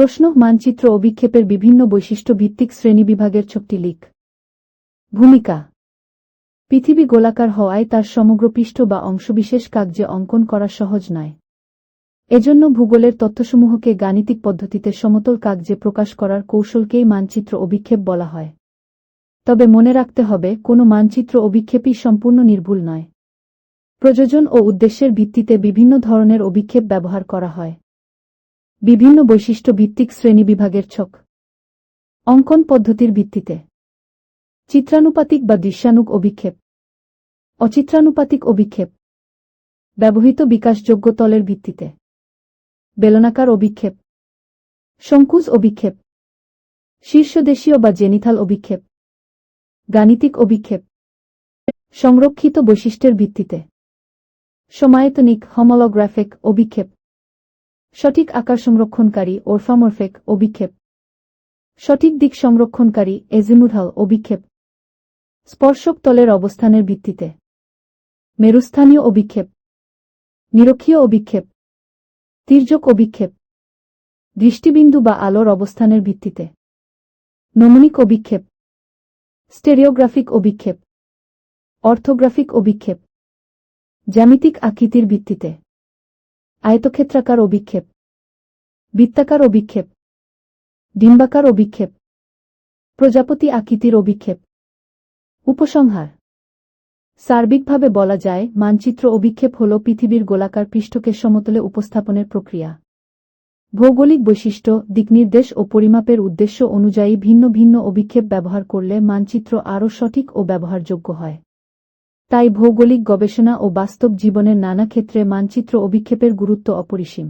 প্রশ্ন, মানচিত্র অভিক্ষেপের বিভিন্ন বৈশিষ্ট্য ভিত্তিক শ্রেণীবিভাগের ছকটি লিখ। ভূমিকা। পৃথিবী গোলাকার হওয়ায় তার সমগ্র পৃষ্ঠ বা অংশবিশেষ কাগজে অঙ্কন করা সহজ নয়। এজন্য ভূগোলের তথ্যসমূহকে গাণিতিক পদ্ধতিতে সমতল কাগজে প্রকাশ করার কৌশলকেই মানচিত্র অভিক্ষেপ বলা হয়। তবে মনে রাখতে হবে, কোনো মানচিত্র অভিক্ষেপই সম্পূর্ণ নির্ভুল নয়। প্রযোজন ও উদ্দেশ্যের ভিত্তিতে বিভিন্ন ধরনের অভিক্ষেপ ব্যবহার করা হয়। বিভিন্ন বৈশিষ্ট্য ভিত্তিক শ্রেণীবিভাগের ছক। অঙ্কন পদ্ধতির ভিত্তিতে। চিত্রানুপাতিক বা দৃশ্যানুক অভিক্ষেপ। অচিত্রানুপাতিক অভিক্ষেপ। ব্যবহৃত বিকাশযোগ্য তলের ভিত্তিতে। বেলনাকার অভিক্ষেপ। শঙ্কুজ অভিক্ষেপ। শীর্ষদেশীয় বা জেনিথাল অভিক্ষেপ। গাণিতিক অভিক্ষেপ। সংরক্ষিত বৈশিষ্ট্যের ভিত্তিতে। সমায়তনিক হমোলোগ্রাফিক অভিক্ষেপ। সঠিক আকার সংরক্ষণকারী ওরফামরফেক অভিক্ষেপ। সঠিক দিক সংরক্ষণকারী এজিমুথাল অভিক্ষেপ। স্পর্শক তলের অবস্থানের ভিত্তিতে। মেরুস্থানীয় অভিক্ষেপ। নিরক্ষীয় অভিক্ষেপ। তির্যক অভিক্ষেপ। দৃষ্টিবিন্দু বা আলোর অবস্থানের ভিত্তিতে। নমনিক অভিক্ষেপ। স্টেরিওগ্রাফিক অভিক্ষেপ। অর্থোগ্রাফিক অভিক্ষেপ। জ্যামিতিক আকৃতির ভিত্তিতে। আয়তক্ষেত্রাকার অভিক্ষেপ, বৃত্তাকার অভিক্ষেপ, ডিম্বাকার অভিক্ষেপ, প্রজাপতি আকৃতির অভিক্ষেপ, উপসংহার। সার্বিকভাবে বলা যায়, মানচিত্র অভিক্ষেপ হল পৃথিবীর গোলাকার পৃষ্ঠকে সমতলে উপস্থাপনের প্রক্রিয়া। ভৌগোলিক বৈশিষ্ট্য, দিকনির্দেশ ও পরিমাপের উদ্দেশ্য অনুযায়ী ভিন্ন ভিন্ন অভিক্ষেপ ব্যবহার করলে মানচিত্র আরও সঠিক ও ব্যবহারযোগ্য হয়। তাই ভৌগোলিক গবেষণা ও বাস্তব জীবনের নানা ক্ষেত্রে মানচিত্র অভিক্ষেপের গুরুত্ব অপরিসীম।